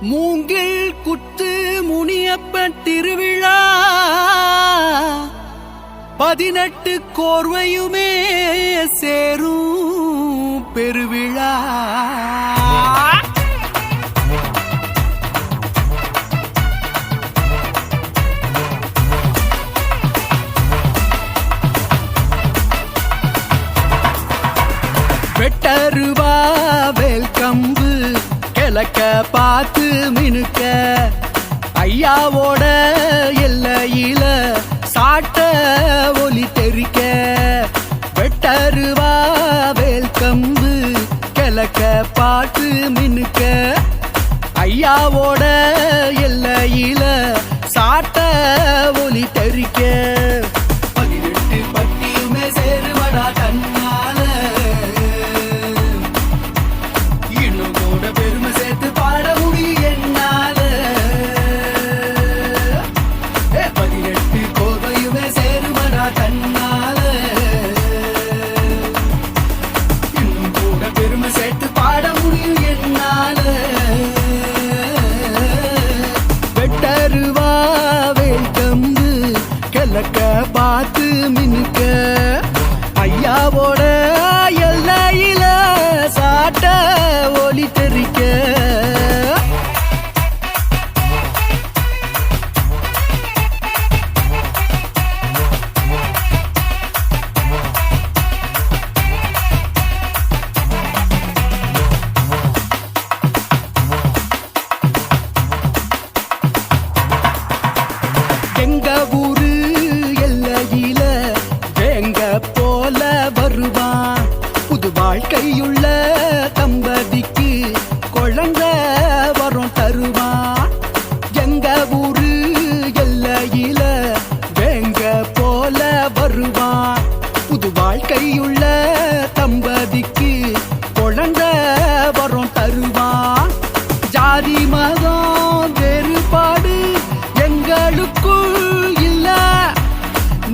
மூங்கில் குத்து முனியப்பன் திருவிழா. பதினெட்டு கோர்வையுமே சேரும் விளக்க பார்த்து மினுக்க ஐயாவோட எல்லையில சாட்ட ஒலி தெரிக்க வெட்டருவா வேல் கம்பு கிழக்க பார்த்து மினுக்க ஐயாவோட தன்னால இன்னும் கூட பெருமை சேர்த்து பாட முடியும் என்னால. வெட்டருவா வேல்கம்பு கிழக்க பார்த்து மினுக்க. ஐயாவோட எல்லையில சாட்ட ஒளி தெரிக்க கையுள்ள தம்பதிக்கு குழந்த வரம் தருவான். ஜாதி மதம் வேறுபாடு எங்களுக்குள் இல்ல.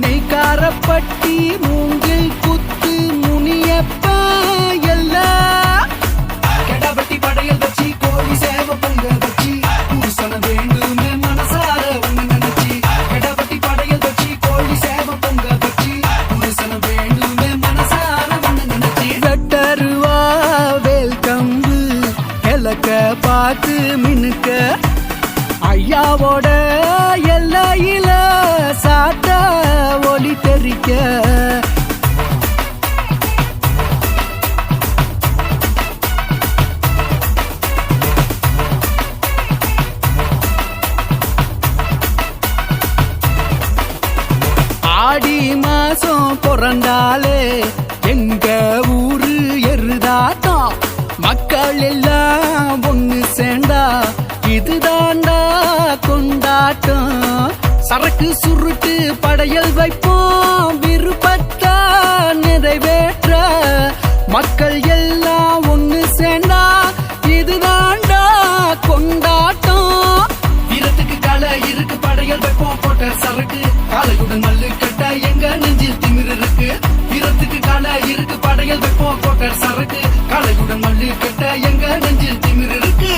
நெய்காரப்பட்டி மூ கிழக்க பார்த்து மினுக்க. ஐயாவோட எல்லையில சாட்ட ஒளி தெரிக்க. ஆடி மாசம் பிறந்தாலே எங்க ஊரு எருதாட்டம் மக்கள் எல்லாம் ஒண்ணு சேர்ந்தா இதுதாண்டா கொண்டாட்டம். சரக்கு சுருட்டு படையல் வைப்போம். விருப்பத்தா நிறைவேற்ற. மக்கள் எல்லாம் ஒண்ணு சேர்ந்தா இதுதாண்டா கொண்டாட்டம். வீரத்துக்கு கலை இருக்கு படையல் வைப்போம் போட்ட சரக்கு. மல்லி கட்ட எங்க நெஞ்சில் திமிர் இருக்கு?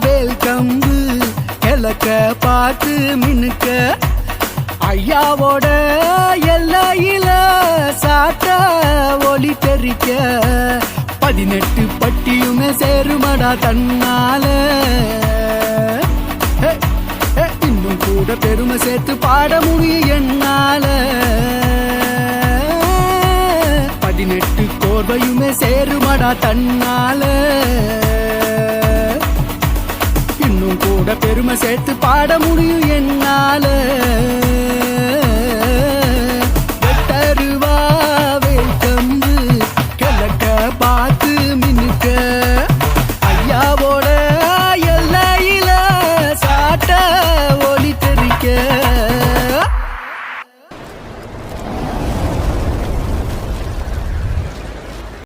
வேல் கம்பு கிழக்க பாட்டு மினுக்க. ஐயாவோட எல்லையில சாட்ட ஒளி தெரிக்க. பதினெட்டு பட்டியுமே சேருமடா தன்னால. இன்னும் கூட பெருமை சேர்த்து பாட முடியும் என்னால. பதினெட்டு சேருமடா தன்னால. இன்னும் கூட பெருமை சேர்த்து பாட முடியும் என்னால.